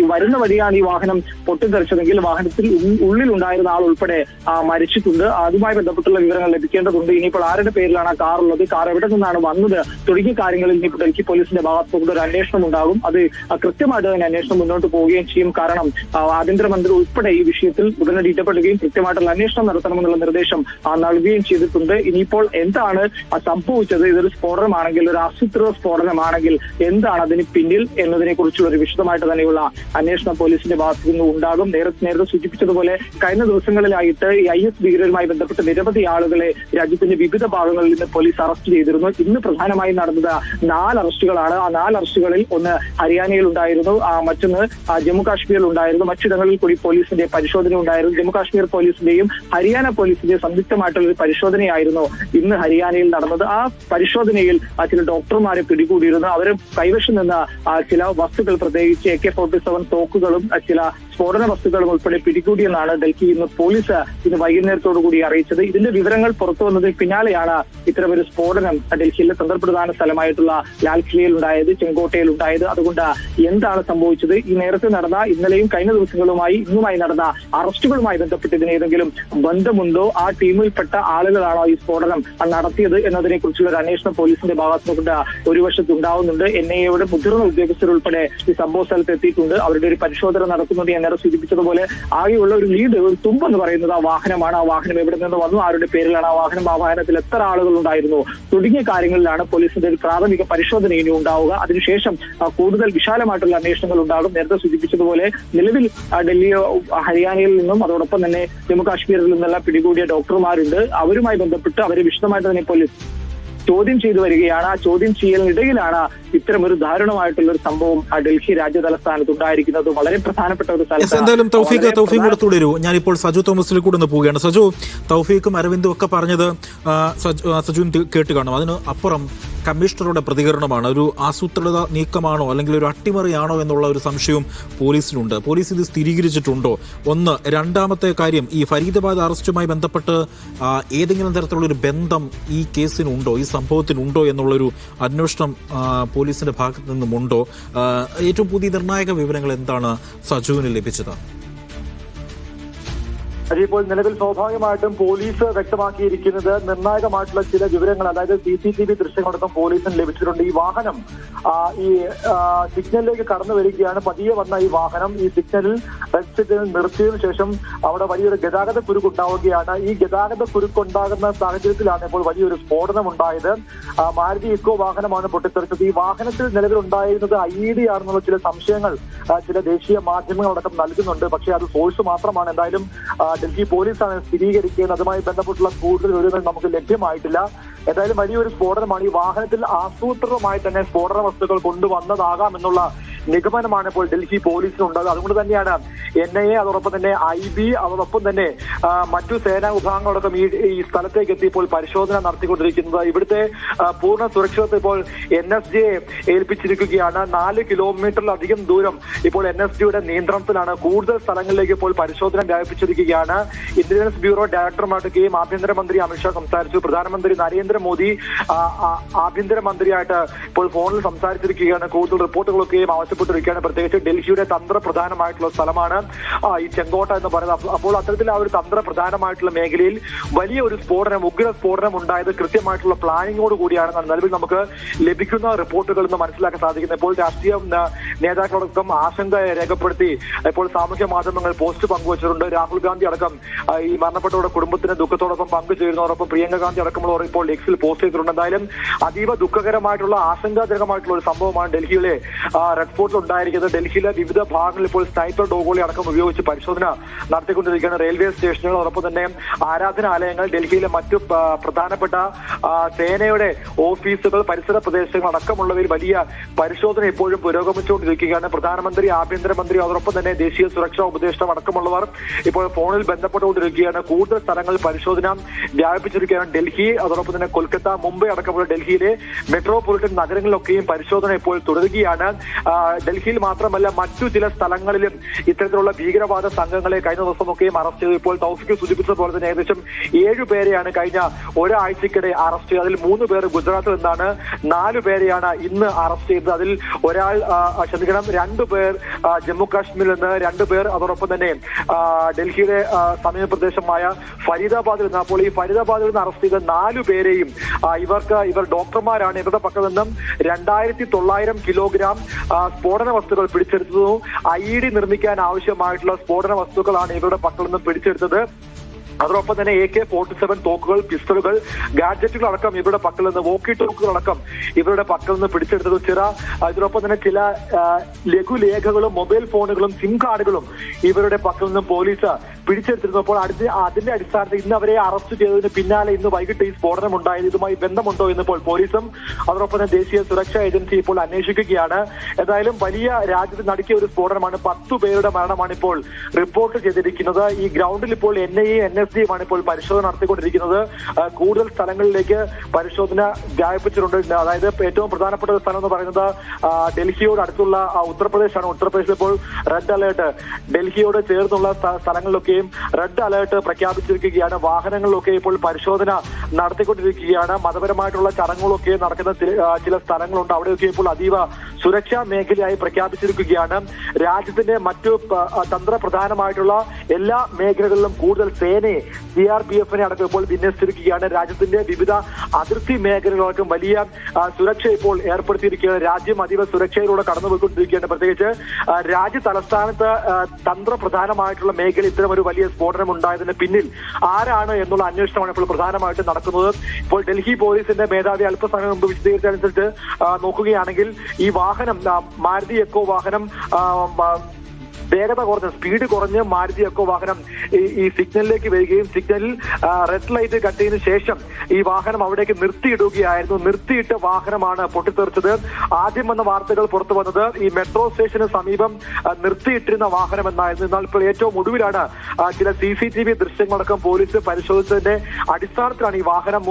ഈ വരുന്ന വഴിയാണ് ഈ വാഹനം പൊട്ടിത്തെറിച്ചതെങ്കിൽ വാഹനത്തിൽ ഉള്ളിൽ ഉണ്ടായിരുന്ന ആൾ ഉൾപ്പെടെ മരിച്ചിട്ടുണ്ട്. അതുമായി ബന്ധപ്പെട്ടുള്ള വിവരങ്ങൾ ലഭിക്കേണ്ടതുണ്ട്. ഇനിയിപ്പോൾ ആരുടെ പേരിലാണ് ആ കാർ ഉള്ളത്? കാർ എവിടെ നിന്നാണ് വന്നത്? തുടങ്ങിയ കാര്യങ്ങളിൽ ഇനിയിപ്പോൾ ഡൽഹി പോലീസിന്റെ ഭാഗത്തുനിന്ന് ഒരു അന്വേഷണം ഉണ്ടാകും. അത് കൃത്യമായിട്ട് തന്നെ അന്വേഷണം മുന്നോട്ട് പോവുകയും ചെയ്യും. കാരണം ആഭ്യന്തരമന്ത്രി ഉൾപ്പെടെ ഈ വിഷയത്തിൽ ഉടനടി ഇടപെടുകയും കൃത്യമായിട്ടുള്ള അന്വേഷണം നടത്തണമെന്നുള്ള നിർദ്ദേശം നൽകുകയും ചെയ്തിട്ടുണ്ട്. ഇനിയിപ്പോൾ എന്താണ് സംഭവിച്ചത്? ഇതൊരു സ്ഫോടനമാണെങ്കിൽ ഒരു ആസൂത്രിത സ്ഫോടനമാണെങ്കിൽ എന്താണ് അതിന് പിന്നിൽ എന്നതിനെ കുറിച്ചുള്ള ഒരു വിശദമായിട്ട് തന്നെയുള്ള അന്വേഷണം പോലീസിന്റെ ഭാഗത്തു നിന്ന് ഉണ്ടാകും. നേരത്തെ നേരത്തെ സൂചിപ്പിച്ചതുപോലെ കഴിഞ്ഞ ദിവസങ്ങളിലായിട്ട് ഈ ഐ എസ് ഭീകരരുമായി ബന്ധപ്പെട്ട് നിരവധി ആളുകളെ രാജ്യത്തിന്റെ വിവിധ ഭാഗങ്ങളിൽ നിന്ന് പോലീസ് അറസ്റ്റ് ചെയ്തിരുന്നു. ഇന്ന് പ്രധാനമായി നടന്നത് നാല് അറസ്റ്റുകളാണ്. ആ നാല് അറസ്റ്റുകളിൽ ഒന്ന് ഹരിയാനയിൽ ഉണ്ടായിരുന്നു മറ്റൊന്ന് ജമ്മു കാശ്മീരിൽ ഉണ്ടായിരുന്നു. മറ്റിടങ്ങളിൽ കൂടി പോലീസിന്റെ പരിശോധന ഉണ്ടായിരുന്നു. ജമ്മു കാശ്മീർ പോലീസിന്റെയും ഹരിയാന പോലീസിന്റെയും സംയുക്തമായിട്ടുള്ള ഒരു പരിശോധനയായിരുന്നു ഇന്ന് ഹരിയാനയിൽ നടന്നത്. ആ പരിശോധനയിൽ ചില ഡോക്ടർമാരെ പിടികൂടിയിരുന്നു. അവർ കൈവശം നിന്ന ചില വസ്തുക്കൾ പ്രത്യേകിച്ച് എ കെ ഫോർട്ടി സെവൻ തോക്കുകളും ആ, ചില സ്ഫോടന വസ്തുക്കളും ഉൾപ്പെടെ പിടികൂടിയെന്നാണ് ഡൽഹി ഇന്ന് പോലീസ് ഇന്ന് വൈകുന്നേരത്തോടു കൂടി അറിയിച്ചത്. ഇതിന്റെ വിവരങ്ങൾ പുറത്തു വന്നതിന് പിന്നാലെയാണ് ഇത്തരമൊരു സ്ഫോടനം ഡൽഹിയിലെ തന്ത്രപ്രധാന സ്ഥലമായിട്ടുള്ള ലാൽ കിലയിൽ ഉണ്ടായത് ചെങ്കോട്ടയിൽ ഉണ്ടായത് അതുകൊണ്ട് എന്താണ് സംഭവിച്ചത്? ഈ നേരത്തെ നടന്ന ഇന്നലെയും കഴിഞ്ഞ ദിവസങ്ങളുമായി ഇന്നുമായി നടന്ന അറസ്റ്റുകളുമായി ബന്ധപ്പെട്ട് ഇതിന് ഏതെങ്കിലും ബന്ധമുണ്ടോ? ആ ടീമിൽപ്പെട്ട ആളുകളാണോ ഈ സ്ഫോടനം നടത്തിയത് എന്നതിനെ കുറിച്ചുള്ള ഒരു അന്വേഷണം പോലീസിന്റെ ഭാഗത്തുനിന്നുകൊണ്ട് ഒരു വശത്തുണ്ടാവുന്നുണ്ട്. എൻ ഐ എയുടെ മുതിർന്ന ഉദ്യോഗസ്ഥരുൾപ്പെടെ ഈ സംഭവ സ്ഥലത്ത് എത്തിയിട്ടുണ്ട്. അവരുടെ ഒരു പരിശോധന നടക്കുന്നത് ഞാൻ നേരെ സൂചിപ്പിച്ചതുപോലെ ആകെയുള്ള ഒരു ലീഡ് ഒരു തുമ്പെന്ന് പറയുന്നത് ആ വാഹനമാണ്. ആ വാഹനം എവിടെ നിന്ന് വന്നു ആരുടെ പേരിലാണ് ആ വാഹനം ആ വാഹനത്തിൽ എത്ര ആളുകൾ ഉണ്ടായിരുന്നു തുടങ്ങിയ കാര്യങ്ങളിലാണ് പോലീസിന്റെ ഒരു പ്രാഥമിക പരിശോധന ഇനി ഉണ്ടാവുക. അതിനുശേഷം കൂടുതൽ വിശാലമായിട്ടുള്ള അന്വേഷണങ്ങൾ ഉണ്ടാകും. നേരത്തെ സൂചിപ്പിച്ചതുപോലെ നിലവിൽ ഡൽഹി ഹരിയാനയിൽ നിന്നും അതോടൊപ്പം തന്നെ ജമ്മു കാശ്മീരിൽ നിന്നെല്ലാം പിടികൂടിയ ഡോക്ടർമാരുണ്ട്. അവരുമായി ബന്ധപ്പെട്ട് അവരെ വിശദമായിട്ട് തന്നെ പോലീസ് ചോദ്യം ചെയ്തു വരികയാണ്. ആ ചോദ്യം ചെയ്യലിനിടയിലാണ് ഇത്തരം ഒരു ദാരുണമായിട്ടുള്ള ഒരു സംഭവം ആ ഡൽഹി രാജ്യ തലസ്ഥാനത്ത് ഉണ്ടായിരിക്കുന്നത് വളരെ പ്രധാനപ്പെട്ട ഒരു എന്തായാലും തൗഫീഖ് തൗഫീഖ് കൂടെ തുടരൂ ഞാനിപ്പോൾ സജു തോമസിൽ കൂടെ ഒന്ന് പോവുകയാണ്. സജു തൗഫീഖും അരവിന്ദും ഒക്കെ പറഞ്ഞത് ആ, സജു- ആ, സജുവിൻ തി- കേട്ട് കാണും. അതിന് അപ്പുറം കമ്മീഷണറുടെ പ്രതികരണമാണ്. ഒരു ആസൂത്രിത നീക്കമാണോ അല്ലെങ്കിൽ ഒരു അട്ടിമറിയാണോ എന്നുള്ള ഒരു സംശയവും പോലീസിനുണ്ട്. പോലീസ് ഇത് സ്ഥിരീകരിച്ചിട്ടുണ്ടോ? ഒന്ന് രണ്ടാമത്തെ കാര്യം ഈ ഫരീദാബാദ് അറസ്റ്റുമായി ബന്ധപ്പെട്ട് ഏതെങ്കിലും തരത്തിലുള്ള ഒരു ബന്ധം ഈ കേസിനുണ്ടോ ഈ സംഭവത്തിനുണ്ടോ എന്നുള്ളൊരു അന്വേഷണം ആ, പോലീസിന്റെ ഭാഗത്തു നിന്നുമുണ്ടോ ഏറ്റവും പുതിയ നിർണായക വിവരങ്ങൾ എന്താണ് സജുവിന് ലഭിച്ചത്? അത് ഇപ്പോൾ നിലവിൽ സ്വാഭാവികമായിട്ടും പോലീസ് വ്യക്തമാക്കിയിരിക്കുന്നത് നിർണായകമായിട്ടുള്ള ചില വിവരങ്ങൾ അതായത് സി സി ടി വി ദൃശ്യങ്ങളടക്കം പോലീസിന് ലഭിച്ചിട്ടുണ്ട്. ഈ വാഹനം ഈ സിഗ്നലിലേക്ക് കടന്നു വരികയാണ്. പതിയെ വന്ന ഈ വാഹനം ഈ സിഗ്നലിൽ റെഡ് സിഗ്നലിൽ നിർത്തിയതിനു ശേഷം അവിടെ വലിയൊരു ഗതാഗത കുരുക്ക് ഉണ്ടാവുകയാണ്. ഈ ഗതാഗത കുരുക്ക് ഉണ്ടാകുന്ന സാഹചര്യത്തിലാണ് ഇപ്പോൾ വലിയൊരു സ്ഫോടനം ഉണ്ടായത്. മാരുതി ഇക്കോ വാഹനമാണ് പൊട്ടിത്തെറിച്ചത്. ഈ വാഹനത്തിൽ നിലവിൽ ഉണ്ടായിരുന്നത് ഐ ഡി ആണെന്നുള്ള ചില സംശയങ്ങൾ ചില ദേശീയ മാധ്യമങ്ങളടക്കം നൽകുന്നുണ്ട്. പക്ഷേ അത് സോഴ്സ് മാത്രമാണ്. എന്തായാലും ഡൽഹി പോലീസാണ് സ്ഥിരീകരിക്കുന്നത് അതുമായി ബന്ധപ്പെട്ടുള്ള കൂടുതൽ വിവരങ്ങൾ നമുക്ക് ലഭ്യമായിട്ടില്ല. ഏതായാലും വലിയൊരു സ്ഫോടനമാണ് ഈ വാഹനത്തിൽ ആസൂത്രിതമായി തന്നെ സ്ഫോടന വസ്തുക്കൾ കൊണ്ടുവന്നതാകാം എന്നുള്ള നിഗമനമാണ് ഇപ്പോൾ ഡൽഹി പോലീസിനുണ്ടത് അതുകൊണ്ട് തന്നെയാണ് എൻ ഐ എ അതോടൊപ്പം തന്നെ ഐ ബി അതോടൊപ്പം തന്നെ മറ്റു സേനാ വിഭാഗങ്ങളടക്കം ഈ ഈ സ്ഥലത്തേക്ക് എത്തിയപ്പോൾ പരിശോധന നടത്തിക്കൊണ്ടിരിക്കുന്നത്. ഇവിടുത്തെ പൂർണ സുരക്ഷിതത്വം ഇപ്പോൾ എൻ എസ് ജെ ഏൽപ്പിച്ചിരിക്കുകയാണ്. നാല് കിലോമീറ്ററിലധികം ദൂരം ഇപ്പോൾ എൻ എസ് ജിയുടെ നിയന്ത്രണത്തിലാണ്. കൂടുതൽ സ്ഥലങ്ങളിലേക്ക് ഇപ്പോൾ പരിശോധന വ്യാപിപ്പിച്ചിരിക്കുകയാണ്. ഇന്റലിജൻസ് ബ്യൂറോ ഡയറക്ടറുമായിട്ടൊക്കെയും ആഭ്യന്തരമന്ത്രി അമിത്ഷാ സംസാരിച്ചു. പ്രധാനമന്ത്രി നരേന്ദ്രമോദി ആഭ്യന്തരമന്ത്രിയായിട്ട് ഇപ്പോൾ ഫോണിൽ സംസാരിച്ചിരിക്കുകയാണ്. കൂടുതൽ റിപ്പോർട്ടുകളൊക്കെയും ആവശ്യപ്പെട്ടിരിക്കുകയാണ് പ്രത്യേകിച്ച് ഡൽഹിയുടെ തന്ത്രപ്രധാനമായിട്ടുള്ള സ്ഥലമാണ് ഈ ചെങ്കോട്ട എന്ന് പറയുന്നത്. അപ്പോൾ അത്തരത്തിൽ ആ ഒരു തന്ത്രപ്രധാനമായിട്ടുള്ള മേഖലയിൽ വലിയ ഒരു സ്ഫോടനം ഉഗ്ര സ്ഫോടനം ഉണ്ടായത് കൃത്യമായിട്ടുള്ള പ്ലാനിങ്ങോട് കൂടിയാണ്. നിലവിൽ നമുക്ക് ലഭിക്കുന്ന റിപ്പോർട്ടുകൾ നിന്ന് മനസ്സിലാക്കാൻ സാധിക്കുന്നത്. ഇപ്പോൾ രാഷ്ട്രീയ നേതാക്കളടക്കം ആശങ്ക രേഖപ്പെടുത്തി. ഇപ്പോൾ സാമൂഹ്യ മാധ്യമങ്ങൾ പോസ്റ്റ് പങ്കുവച്ചിട്ടുണ്ട്. രാഹുൽ ഗാന്ധി അടക്കം ഈ മരണപ്പെട്ടവരുടെ കുടുംബത്തിന് ദുഃഖത്തോടൊപ്പം പങ്കുചേരുന്നതോടൊപ്പം പ്രിയങ്ക ഗാന്ധി അടക്കമുള്ളവർ ഇപ്പോൾ എക്സിൽ പോസ്റ്റ് ചെയ്തിട്ടുണ്ട്. എന്തായാലും അതീവ ദുഃഖകരമായിട്ടുള്ള ആശങ്കാജനകമായിട്ടുള്ള ഒരു സംഭവമാണ് ഡൽഹിയിലെ റെഡ് ഫോർട്ടിൽ ഉണ്ടായിരിക്കുന്നത്. ഡൽഹിയിലെ വിവിധ ഭാഗങ്ങളിൽ ഇപ്പോൾ സ്നൈപ്പർ ഡോഗോളി അടക്കം ഉപയോഗിച്ച് പരിശോധന നടത്തിക്കൊണ്ടിരിക്കുകയാണ് റെയിൽവേ സ്റ്റേഷനുകൾ. അതോടൊപ്പം തന്നെ ആരാധനാലയങ്ങൾ ഡൽഹിയിലെ മറ്റു പ്രധാനപ്പെട്ട സേനയുടെ ഓഫീസുകൾ പരിസര പ്രദേശങ്ങൾ അടക്കമുള്ളവയിൽ വലിയ പരിശോധന ഇപ്പോഴും പുരോഗമിച്ചുകൊണ്ടിരിക്കുകയാണ് പ്രധാനമന്ത്രി ആഭ്യന്തരമന്ത്രി അതോടൊപ്പം തന്നെ ദേശീയ സുരക്ഷാ ഉപദേഷ്ടാവ് അടക്കമുള്ളവർ ഇപ്പോൾ ഫോണിൽ ബന്ധപ്പെട്ടുകൊണ്ടിരിക്കുകയാണ്. കൂടുതൽ സ്ഥലങ്ങളിൽ പരിശോധന വ്യാപിപ്പിച്ചിരിക്കുകയാണ് ഡൽഹി അതോടൊപ്പം തന്നെ കൊൽക്കത്ത മുംബൈ അടക്കമുള്ള ഡൽഹിയിലെ മെട്രോപൊളിറ്റൻ നഗരങ്ങളിലൊക്കെയും പരിശോധന ഇപ്പോൾ തുടരുകയാണ്. ഡൽഹിയിൽ മാത്രമല്ല മറ്റു ചില സ്ഥലങ്ങളിലും ഇത്തരത്തിലുള്ള ഭീകരവാദ സംഘങ്ങളെ കഴിഞ്ഞ ദിവസമൊക്കെയും അറസ്റ്റ് ചെയ്തു. ഇപ്പോൾ തൗഫിക്ക് സൂചിപ്പിച്ചതുപോലെ തന്നെ ഏകദേശം ഏഴു പേരെയാണ് കഴിഞ്ഞ ഒരാഴ്ചക്കിടെ അറസ്റ്റ് ചെയ്തത്. അതിൽ മൂന്ന് പേർ ഗുജറാത്തിൽ നിന്നാണ് നാലു പേരെയാണ് ഇന്ന് അറസ്റ്റ് ചെയ്തത്. അതിൽ ഒരാൾ ആ, ക്ഷമിക്കണം രണ്ടു പേർ ജമ്മു കാശ്മീരിൽ നിന്ന് രണ്ടു പേർ അതോടൊപ്പം തന്നെ ഡൽഹിയുടെ സമയപ്രദേശമായ ഫരീദാബാദിൽ നിന്ന് അപ്പോൾ ഈ ഫരീദാബാദിൽ നിന്ന് അറസ്റ്റ് ചെയ്ത നാലു പേരെയും ഇവർക്ക് ഇവർ ഡോക്ടർമാരാണ്. ഇവരുടെ പക്കൽ നിന്നും രണ്ടായിരത്തി തൊള്ളായിരം കിലോഗ്രാം സ്ഫോടന വസ്തുക്കൾ പിടിച്ചെടുത്തതും ഐ ഇ ഡി നിർമ്മിക്കാൻ ആവശ്യമായിട്ടുള്ള സ്ഫോടന വസ്തുക്കളാണ് ഇവരുടെ പക്കൽ നിന്നും പിടിച്ചെടുത്തത്. അതോടൊപ്പം തന്നെ എ കെ ഫോർട്ടി സെവൻ തോക്കുകൾ പിസ്റ്റളുകൾ ഗാഡ്ജറ്റുകൾ അടക്കം ഇവരുടെ പക്കൽ നിന്ന് വോക്കി ടോക്കുകൾ അടക്കം ഇവരുടെ പക്കൽ നിന്ന് പിടിച്ചെടുത്തത് ചില അതിനൊപ്പം തന്നെ ചില ലഘുലേഖകളും മൊബൈൽ ഫോണുകളും സിം കാർഡുകളും ഇവരുടെ പക്കൽ നിന്ന് പോലീസ് പിടിച്ചെടുത്തിരുന്നു അപ്പോൾ അടുത്ത അതിന്റെ അടിസ്ഥാനത്തിൽ ഇന്ന് അവരെ അറസ്റ്റ് ചെയ്തതിന് പിന്നാലെ ഇന്ന് വൈകിട്ട് ഈ സ്ഫോടനം ഉണ്ടായത് ഇതുമായി ബന്ധമുണ്ടോ എന്ന് ഇപ്പോൾ പോലീസും അതോടൊപ്പം തന്നെ ദേശീയ സുരക്ഷാ ഏജൻസി ഇപ്പോൾ അന്വേഷിക്കുകയാണ്. എന്തായാലും വലിയ രാജ്യത്ത് നടക്കിയ ഒരു സ്ഫോടനമാണ്. പത്തു പേരുടെ മരണമാണ് ഇപ്പോൾ റിപ്പോർട്ട് ചെയ്തിരിക്കുന്നത്. ഈ ഗ്രൗണ്ടിൽ ഇപ്പോൾ N I A N S ഇപ്പോൾ പരിശോധന നടത്തിക്കൊണ്ടിരിക്കുന്നത്. കൂടുതൽ സ്ഥലങ്ങളിലേക്ക് പരിശോധന വ്യാപിപ്പിച്ചിട്ടുണ്ട്. അതായത് ഏറ്റവും പ്രധാനപ്പെട്ട സ്ഥലം എന്ന് പറയുന്നത് ഡൽഹിയോട് അടുത്തുള്ള ഉത്തർപ്രദേശാണ്. ഉത്തർപ്രദേശിൽ ഇപ്പോൾ റെഡ് അലേർട്ട് ഡൽഹിയോട് ചേർന്നുള്ള സ്ഥ- സ്ഥലങ്ങളിലൊക്കെയും റെഡ് അലേർട്ട് പ്രഖ്യാപിച്ചിരിക്കുകയാണ്. വാഹനങ്ങളിലൊക്കെ ഇപ്പോൾ പരിശോധന നടത്തിക്കൊണ്ടിരിക്കുകയാണ്. മതപരമായിട്ടുള്ള ചടങ്ങുകളൊക്കെ നടക്കുന്ന ചില- സ്ഥലങ്ങളുണ്ട്. അവിടെയൊക്കെ ഇപ്പോൾ അതീവ സുരക്ഷാ മേഖലയായി പ്രഖ്യാപിച്ചിരിക്കുകയാണ്. രാജ്യത്തിന്റെ മറ്റു തന്ത്രപ്രധാനമായിട്ടുള്ള എല്ലാ മേഖലകളിലും കൂടുതൽ സേനയെ സി ആർ പി എഫിനെ അടക്കം ഇപ്പോൾ വിന്യസിച്ചിരിക്കുകയാണ്. രാജ്യത്തിന്റെ വിവിധ അതിർത്തി മേഖലകളടക്കം വലിയ സുരക്ഷ ഇപ്പോൾ ഏർപ്പെടുത്തിയിരിക്കുകയാണ്. രാജ്യം അതീവ സുരക്ഷയിലൂടെ കടന്നുപോയിക്കൊണ്ടിരിക്കുകയാണ്. പ്രത്യേകിച്ച് രാജ്യ തലസ്ഥാനത്ത് തന്ത്രപ്രധാനമായിട്ടുള്ള മേഖല ഇത്തരം ഒരു വലിയ സ്ഫോടനം ഉണ്ടായതിന് പിന്നിൽ ആരാണ് എന്നുള്ള അന്വേഷണമാണ് ഇപ്പോൾ പ്രധാനമായിട്ടും നടക്കുന്നത്. ഇപ്പോൾ ഡൽഹി പോലീസിന്റെ മേധാവി അല്പസമയം മുമ്പ് വിശദീകരിച്ചതനുസരിച്ച് നോക്കുകയാണെങ്കിൽ ഈ വാഹനം മാരുതി എക്കോ വാഹനം വേഗത കുറഞ്ഞ് സ്പീഡ് കുറഞ്ഞ് മാരുതി എക്കോ വാഹനം ഈ ഈ സിഗ്നലിലേക്ക് വരികയും സിഗ്നലിൽ റെഡ് ലൈറ്റ് കട്ടിയതിനു ശേഷം ഈ വാഹനം അവിടേക്ക് നിർത്തിയിടുകയായിരുന്നു. നിർത്തിയിട്ട് വാഹനമാണ് പൊട്ടിത്തെറിച്ചത്. ആദ്യം വന്ന വാർത്തകൾ പുറത്തു വന്നത് ഈ മെട്രോ സ്റ്റേഷന് സമീപം നിർത്തിയിട്ടിരുന്ന വാഹനം എന്നായിരുന്നു. എന്നാൽ ഇപ്പോൾ ഏറ്റവും ഒടുവിലാണ് ചില സി സി ടി വി ദൃശ്യങ്ങളടക്കം പോലീസ് പരിശോധിച്ചതിന്റെ അടിസ്ഥാനത്തിലാണ് ഈ വാഹനം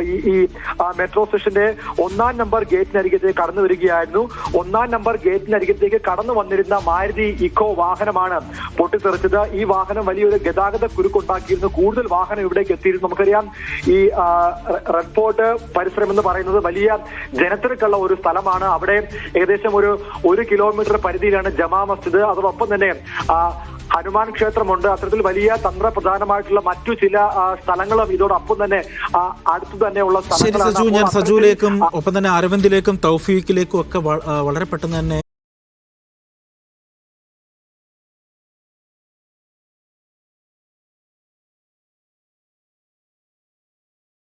ഈ- ഈ മെട്രോ സ്റ്റേഷന്റെ ഒന്നാം നമ്പർ ഗേറ്റിനരികത്തേക്ക് കടന്നു വരികയായിരുന്നു. ഒന്നാം നമ്പർ ഗേറ്റിനരികത്തേക്ക് കടന്നു വന്നിരുന്ന മാരുതി ഇക്കോ വാഹനമാണ് പൊട്ടിത്തെറിച്ചത്. ഈ വാഹനം വലിയൊരു ഗതാഗത കുരുക്കുണ്ടാക്കിയിരുന്നു. കൂടുതൽ വാഹനം ഇവിടേക്ക് എത്തിയിരുന്നു. നമുക്കറിയാം ഈ റെഡ് ഫോർട്ട് പരിസരം എന്ന് പറയുന്നത് വലിയ ജനത്തിരക്കുള്ള ഒരു സ്ഥലമാണ്. അവിടെ ഏകദേശം ഒരു ഒരു കിലോമീറ്റർ പരിധിയിലാണ് ജമാ മസ്ജിദ്. അതോടൊപ്പം തന്നെ ഹനുമാൻ ക്ഷേത്രമുണ്ട്. അത്തരത്തിൽ വലിയ തന്ത്രപ്രധാനമായിട്ടുള്ള മറ്റു ചില സ്ഥലങ്ങളും ഇതോടൊപ്പം തന്നെ അടുത്തു തന്നെയുള്ള ശരി സ്ഥലങ്ങളാണ് സജു ഞാൻ സജുവിലേക്കും ഒപ്പം തന്നെ അരവിന്ദിലേക്കും തൗഫീഖിലേക്കും ഒക്കെ വളരെ പെട്ടെന്ന് തന്നെ